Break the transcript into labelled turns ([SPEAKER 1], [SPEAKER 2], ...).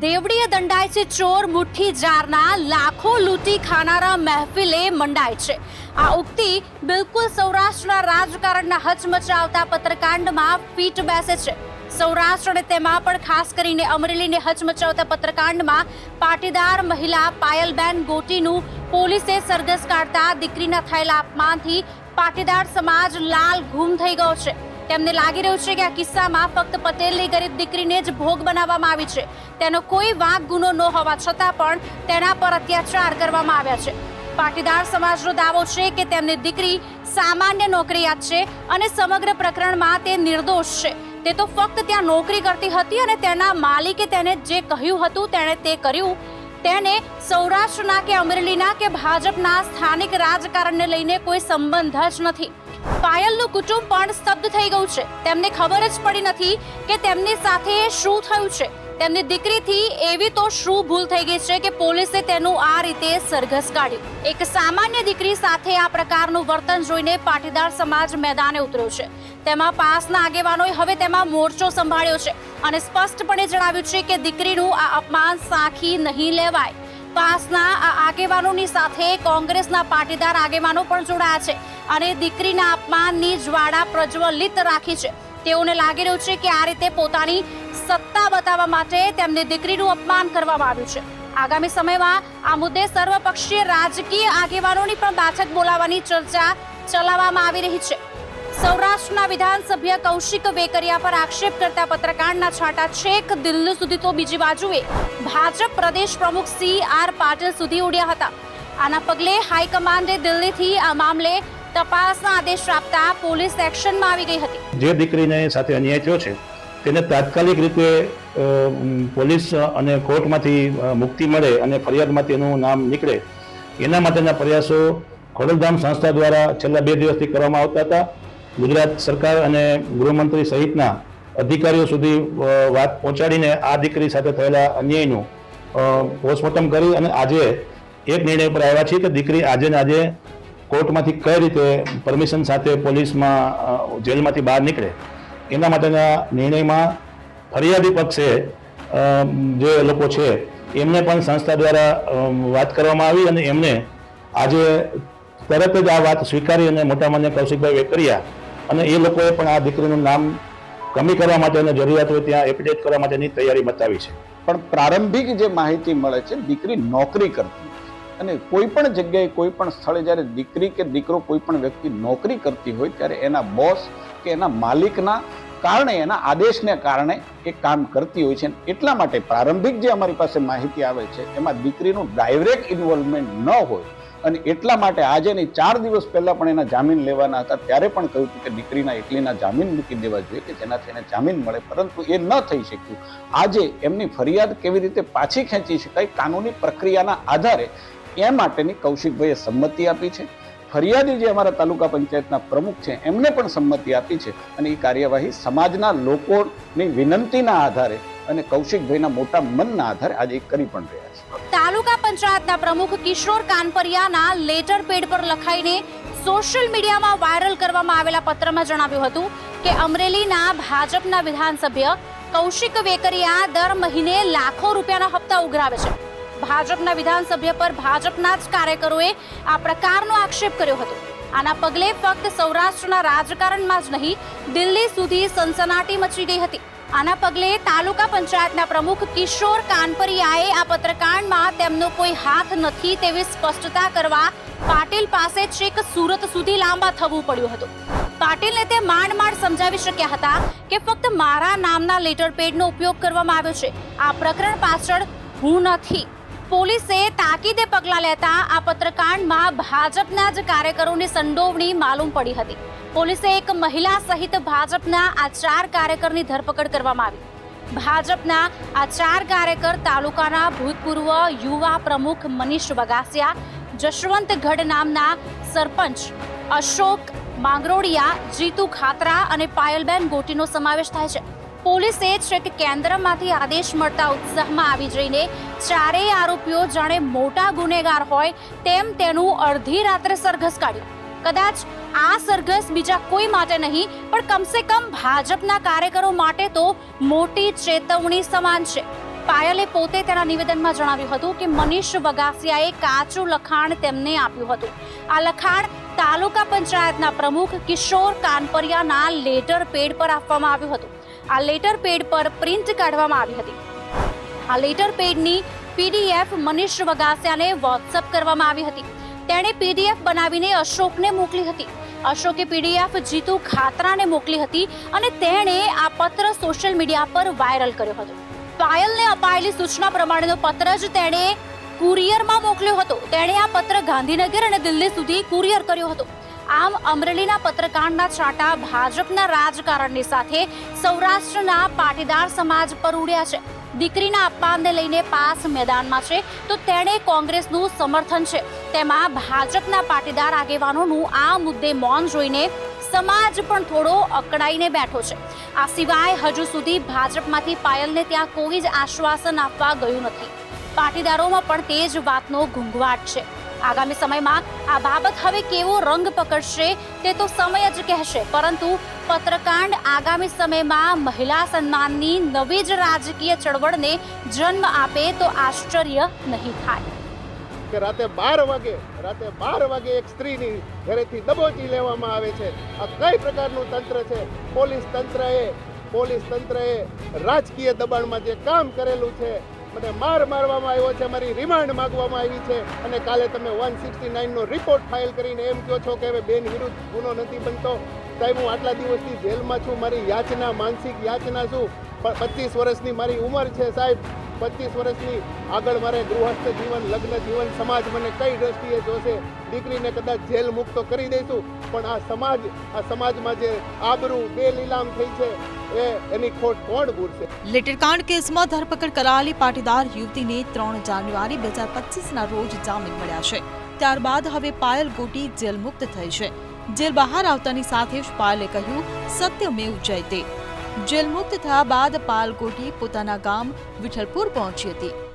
[SPEAKER 1] દેવડીએ દંડાય છે ચોર, મુઠ્ઠી, જારના, લાખો લૂંટી ખાનારા મહેફિલે મંડાય છે. આ ઉક્તિ બિલકુલ સૌરાષ્ટ્રના રાજકારણના હચમચાવતા પત્રકાંડમાં ફીટ બેસે છે. સૌરાષ્ટ્ર અને તેમાં પણ ખાસ કરીને અમરેલીને હચમચાવતા પત્રકાંડમાં પાટીદાર મહિલા પાયલબેન ગોટીનું પોલીસે સરઘસ કાઢતા દીકરીના થયેલા અપમાનથી પાટીદાર સમાજ લાલ ઘૂમ થઈ ગયો છે. તેમને લાગી રહ્યું છે કે આ કિસ્સામાં ફક્ત પટેલની ગરીબ દીકરીને જ ભોગ બનાવવામાં આવી છે. તેનો કોઈ વાંક ગુનો ન હોવા છતાં પણ તેના પર અત્યાચાર કરવામાં આવ્યા છે. પાટીદાર સમાજનો દાવો છે કે તેમની દીકરી સામાન્ય નોકરિયાત છે અને સમગ્ર પ્રકરણમાં તે નિર્દોષ છે. તે તો ફક્ત ત્યાં નોકરી કરતી હતી અને તેના માલિકે તેને જે કહ્યું હતું તેણે તે કર્યું. તેને સૌરાષ્ટ્રના કે અમરેલીના કે ભાજપના સ્થાનિક રાજકારણને લઈને કોઈ સંબંધ જ નથી. પાયલનું કુટુંબ પણ સ્તબ્ધ થઈ ગયું છે. તેમને ખબર જ પડી નથી કે તેમની સાથે શું થયું છે. તેમની દીકરીથી એવી તો શું ભૂલ થઈ ગઈ છે કે પોલીસે તેનું આ રીતે સરઘસ કાઢ્યું. એક સામાન્ય દીકરી સાથે આ પ્રકારનું વર્તન જોઈને પાટીદાર સમાજ મેદાને ઉતર્યો છે. તેમાં પાસના આગેવાનોએ હવે તેમાં મોરચો સંભાળ્યો છે અને સ્પષ્ટપણે જણાવ્યું છે કે દીકરીનું આ અપમાન સાખી નહીં લેવાય. પાસના આ આગેવાનોની સાથે કોંગ્રેસના પાટીદાર આગેવાનો પણ જોડાયા છે. અને દીકરીના અપમાનની જ્વાળા પ્રજ્વલિત રાખી છે. તેઓને લાગી રહ્યું છે કે આ રીતે પોતાની સત્તા બતાવવા માટે તેમની દીકરીનું અપમાન કરવામાં આવ્યું છે. આગામી સમયમાં આ મુદ્દે સર્વપક્ષીય રાજકીય આગેવાનોની પણ બેઠક બોલાવવાની ચર્ચા ચલાવવામાં આવી રહી છે. સૌરાષ્ટ્રના વિધાનસભ્ય કૌશિક વેકરિયા પર આક્ષેપ કરતા પત્રકારના છાંટા છેક દિલ્હી સુધી તો બીજી બાજુએ ભાજપ પ્રદેશ પ્રમુખ સી આર પાટીલ સુધી ઉડ્યા હતા. આના પગલે હાઈકમાન્ડે દિલ્હીથી આ મામલે તપાસના આદેશ આપતા પોલીસ એક્શનમાં આવી ગઈ હતી.
[SPEAKER 2] જે દીકરીને સાથે અન્યાય થયો છે, તેને તાત્કાલિક રીતે પોલીસ અને કોર્ટમાંથી મુક્તિ મળે અને ફરિયાદમાંથી એનું નામ નીકળે, એના માટેના પ્રયાસો ખોડલધામ સંસ્થા દ્વારા છેલ્લા બે દિવસથી કરવામાં આવતા હતા. ગુજરાત સરકાર અને ગૃહમંત્રી સહિતના અધિકારીઓ સુધી વાત પહોંચાડીને આ દીકરી સાથે થયેલા અન્યાયનું પોસ્ટમોર્ટમ કરી અને આજે એક નિર્ણય પર આવ્યા છીએ કે દીકરી આજે ને આજે કોર્ટમાંથી કઈ રીતે પરમિશન સાથે પોલીસમાં જેલમાંથી બહાર નીકળે, એના માટેના નિર્ણયમાં ફરિયાદી પક્ષે જે લોકો છે, એમને પણ સંસ્થા દ્વારા વાત કરવામાં આવી અને એમને આજે તરત જ આ વાત સ્વીકારી અને મોટા માન્ય કૌશિકભાઈ વેકરિયા અને એ લોકોએ પણ આ દીકરીનું નામ કમી કરવા માટે અને જરૂરિયાત હોય ત્યાં એપિડેટ કરવા માટેની તૈયારી બતાવી છે.
[SPEAKER 3] પણ પ્રારંભિક જે માહિતી મળે છે, દીકરી નોકરી કરતી અને કોઈ પણ જગ્યાએ કોઈ પણ સ્થળે જ્યારે દીકરી કે દીકરો કોઈ પણ વ્યક્તિ નોકરી કરતી હોય ત્યારે એના બોસ કે એના માલિકના કારણે, એના આદેશને કારણે એ કામ કરતી હોય છે. એટલા માટે પ્રારંભિક જે અમારી પાસે માહિતી આવે છે, એમાં દીકરીનું ડાયરેક્ટ ઇન્વોલ્વમેન્ટ ન હોય. અને એટલા માટે આજે નહીં, ચાર દિવસ પહેલાં પણ એના જામીન લેવાના હતા. ત્યારે પણ કહ્યું હતું કે દીકરીના એકલીના જામીન મૂકી દેવા જોઈએ કે જેનાથી એને જામીન મળે. પરંતુ એ ન થઈ શક્યું. આજે એમની ફરિયાદ કેવી રીતે પાછી ખેંચી શકાય? કાનૂની પ્રક્રિયાના આધારે એ માટેની કૌશિકભાઈએ સંમતિ આપી છે. ફરિયાદી જે અમારા તાલુકા પંચાયતના પ્રમુખ છે, એમને પણ સંમતિ આપી છે અને એ કાર્યવાહી સમાજના લોકોની વિનંતીના આધારે અને કૌશિકભાઈના મોટા મનના આધારે આજે કરી પણ રહ્યા છે.
[SPEAKER 1] તાલુકા પંચાયતના પ્રમુખ કિશોર કાનપરિયાના લેટર પેડ પર લખાઈને સોશિયલ મીડિયામાં વાયરલ કરવામાં આવેલા પત્રમાં જણાવ્યું હતું કે અમરેલીના ભાજપના વિધાનસભ્ય કૌશિક વેકરિયા દર મહિને લાખો રૂપિયાના હપ્તા ઉઘરાવે છે. ભાજપના વિધાનસભ્ય પર ભાજપના જ કાર્યકરોએ આ પ્રકારનો આક્ષેપ કર્યો હતો. આના પગલે ફક્ત સૌરાષ્ટ્રના રાજકારણમાં જ નહીં, દિલ્હી સુધી સનસનાટી મચી ગઈ હતી. આના પગલે તાલુકા પંચાયતના પ્રમુખ કિશોર કાનપરિયાએ આ પત્રકાંડમાં તેમનો કોઈ હાથ નથી તેવી સ્પષ્ટતા કરવા પાટીલ પાસે છેક સુરત સુધી લાંબા થવું પડ્યું હતું. પાટીલને તે માંડ માંડ સમજાવી શક્યા હતા કે ફક્ત મારા નામના લેટર પેડનો ઉપયોગ કરવામાં આવ્યો છે. આ પ્રકરણ પાછળ હું નથી. પોલીસે તાકીદે પગલાં લેતા આ પત્રકાંડમાં ભાજપના જ કાર્યકરોની સંડોવણી માલુમ પડી હતી. પોલીસે એક મહિલા સહિત ભાજપના આ ચાર કાર્યકરની ધરપકડ કરવામાં આવી. ભાજપના આ ચાર કાર્યકર તાલુકાના ભૂતપૂર્વ યુવા પ્રમુખ મનીષ બગાસિયા, જશવંતગઢ નામના સરપંચ અશોક માંગરોડિયા, જીતુ ખાતરા અને પાયલબેન ગોટીનો સમાવેશ થાય છે. પોલીસે છેક કેન્દ્રમાંથી આદેશ મળતા ઉત્સાહમાં આવી જઈને ચારેય આરોપીઓ જાણે મોટા ગુનેગાર હોય તેમ તેનું અડધી રાત્રે સરઘસ કાઢ્યું. કદાચ આ સરઘસ બીજા કોઈ માટે નહીં, પણ કમસે કમ ભાજપના કાર્યકરો માટે તો મોટી ચેતવણી સમાન છે. પાયલે પોતે તેના નિવેદનમાં જણાવ્યું હતું કે મનીષ વગાસિયાએ કાચું લખાણ તેમને આપ્યું હતું. આ લખાણ તાલુકા પંચાયતના પ્રમુખ કિશોર કાનપરિયાના લેટર પેડ પર આપવામાં આવ્યું હતું. આ લેટર પેડ પર પ્રિન્ટ કાઢવામાં આવી હતી. આ લેટર પેડની પીડીએફ મનીષ વગાસિયાને વોટ્સઅપ કરવામાં આવી હતી. તેણે પીડીએફ બનાવીને અશોકને મોકલી હતી. અશોકે પીડીએફ જીતુ ખાતરાને મોકલી હતી અને તેણે આ પત્ર સોશિયલ મીડિયા પર વાયરલ કર્યો હતો. પાયલને અપાયેલી સૂચના પ્રમાણેનો પત્ર જ તેણે કુરિયરમાં મોકલ્યો હતો. તેણે આ પત્ર ગાંધીનગર અને દિલ્હી સુધી કુરિયર કર્યો હતો. આમ અમરેલીના પત્રકારના છાંટા ભાજપના રાજકારણની સાથે સૌરાષ્ટ્રના પાટીદાર સમાજ પર ઉડ્યા છે. દીકરીના અપમાનને લઈને પાસ મેદાનમાં છે તો તેણે કોંગ્રેસનું સમર્થન છે. તેમાં ભાજપના પાટીદાર આગેવાનોનું આ મુદ્દે મૌન જોઈને સમાજ પણ થોડો અકળાઈને બેઠો છે. આ સિવાય હજુ સુધી ભાજપમાંથી પાયલને ત્યાં કોઈ જ આશ્વાસન આપવા ગયું નથી. પાટીદારોમાં પણ તે જ વાતનો ઘૂંઘવાટ છે. આગામી સમયમાં આ બાબત હવે કેવો રંગ પકડશે તે તો સમય જ કહેશે. પરંતુ પત્રકાંડ આગામી સમયમાં મહિલા સન્માનની નવી જ રાજકીય ચળવળને જન્મ આપે તો આશ્ચર્ય નહીં થાય.
[SPEAKER 4] કે રાતે બાર વાગે, રાતે બાર વાગે એક સ્ત્રીની ઘરેથી દબોચી લેવામાં આવે છે. આ કઈ પ્રકારનું તંત્ર છે? પોલીસ તંત્રએ પોલીસ તંત્રએ રાજકીય દબાણમાં જે કામ કરેલું છે મને માર મારવામાં આવ્યો છે, મારી રિમાન્ડ માંગવામાં આવી છે અને કાલે તમે વન સિક્સટી નાઇનનો રિપોર્ટ ફાઇલ કરીને એમ કહો છો કે હવે બેન વિરુદ્ધ ગુનો નથી બનતો. સાહેબ, હું આટલા દિવસથી જેલમાં છું, મારી યાચના, માનસિક યાચના છું પચીસ વર્ષની મારી ઉંમર છે સાહેબ. પચીસ વર્ષની આગળ મારે ગૃહસ્થ જીવન, લગ્ન જીવન, સમાજ મને કઈ દ્રષ્ટિએ જોશે, દીકરીને કદાચ જેલ મુક્ત કરી દઈશું. પણ આ સમાજ, આ સમાજમાં જે આબરૂ, બે લીલામ થઈ છે, એ એની ખોટ કોણ પૂરશે
[SPEAKER 5] લેટરકાંડ કેસમાં ધરપકડ કરાયેલી પાટીદાર યુવતીને ત્રણ જાન્યુઆરી બે હજાર રોજ જામીન મળ્યા છે. ત્યારબાદ હવે પાયલ ગોટી જેલ મુક્ત થઈ છે. જેલ બહાર આવતાની સાથે જ પાયલે કહ્યું સત્યમેવ જયતે જેલ મુક્ત થયા બાદ પાલકોટી પોતાના ગામ વિઠ્ઠલપુર પહોંચી હતી.